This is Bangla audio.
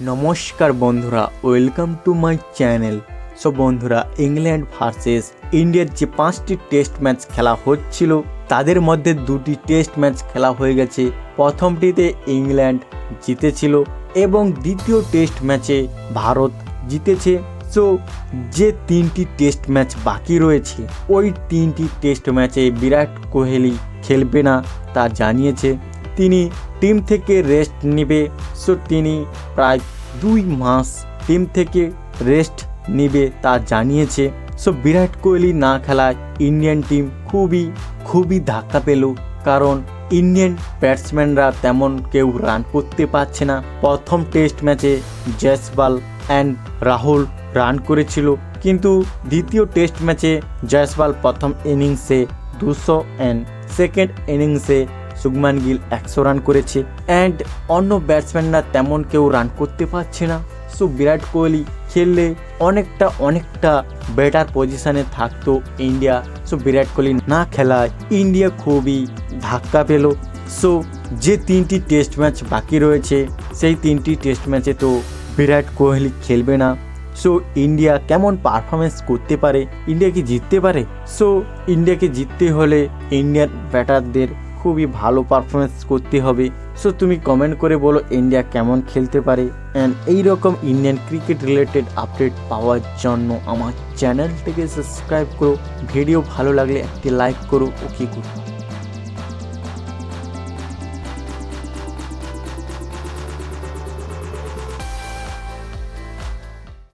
নমস্কার বন্ধুরা welcome to my channel so বন্ধুরা ইংল্যান্ড ভার্সেস ইন্ডিয়ার যে পাঁচটি টেস্ট ম্যাচ খেলা হচ্ছিল, তাদের মধ্যে দুটি টেস্ট ম্যাচ খেলা হয়ে গেছে। প্রথমটিতে ইংল্যান্ড জিতেছিল এবং দ্বিতীয় টেস্ট ম্যাচে ভারত জিতেছে। সো যে তিনটি টেস্ট ম্যাচ বাকি রয়েছে, ওই তিনটি টেস্ট ম্যাচে বিরাট কোহলি খেলবে না, তা জানিয়েছে। তিনি টিম থেকে রেস্ট নেবে তিনি প্রায় দুই মাস টিম থেকে রেস্ট নেবে তা জানিয়েছে। সো বিরাট কোহলি না খেলায় ইন্ডিয়ান টিম খুবই খুবই ধাক্কা পেল। কারণ ইন্ডিয়ান ব্যাটসম্যানরা তেমন কেউ রান করতে পারছে না। প্রথম টেস্ট ম্যাচে জয়সওয়াল অ্যান্ড রাহুল রান করেছিল। কিন্তু দ্বিতীয় টেস্ট ম্যাচে জয়সওয়াল প্রথম ইনিংসে দুশো অ্যান্ড সেকেন্ড ইনিংসে শুভমান গিল একশো রান করেছে। অ্যান্ড অন্য ব্যাটসম্যানরা তেমন কেউ রান করতে পারছে না। সো বিরাট কোহলি খেললে অনেকটা অনেকটা বেটার পজিশনে থাকতো ইন্ডিয়া সো বিরাট কোহলি না খেলায় ইন্ডিয়া খুবই ধাক্কা পেল। সো যে তিনটি টেস্ট ম্যাচ বাকি রয়েছে, সেই তিনটি টেস্ট ম্যাচে তো বিরাট কোহলি খেলবে না। সো ইন্ডিয়া কেমন পারফরমেন্স করতে পারে? ইন্ডিয়া কি জিততে পারে? সো ইন্ডিয়াকে জিততে হলে ইন্ডিয়ান ব্যাটারদের খুবই ভালো পারফরমেন্স করতে হবে। সো তুমি কমেন্ট করে বলো ইন্ডিয়া কেমন খেলতে পারে? অ্যান্ড এইরকম ইন্ডিয়ান ক্রিকেট রিলেটেড আপডেট পাওয়ার জন্য আমার চ্যানেলটিকে সাবস্ক্রাইব করো। ভিডিও ভালো লাগলে একটি লাইক করো। ওকে করো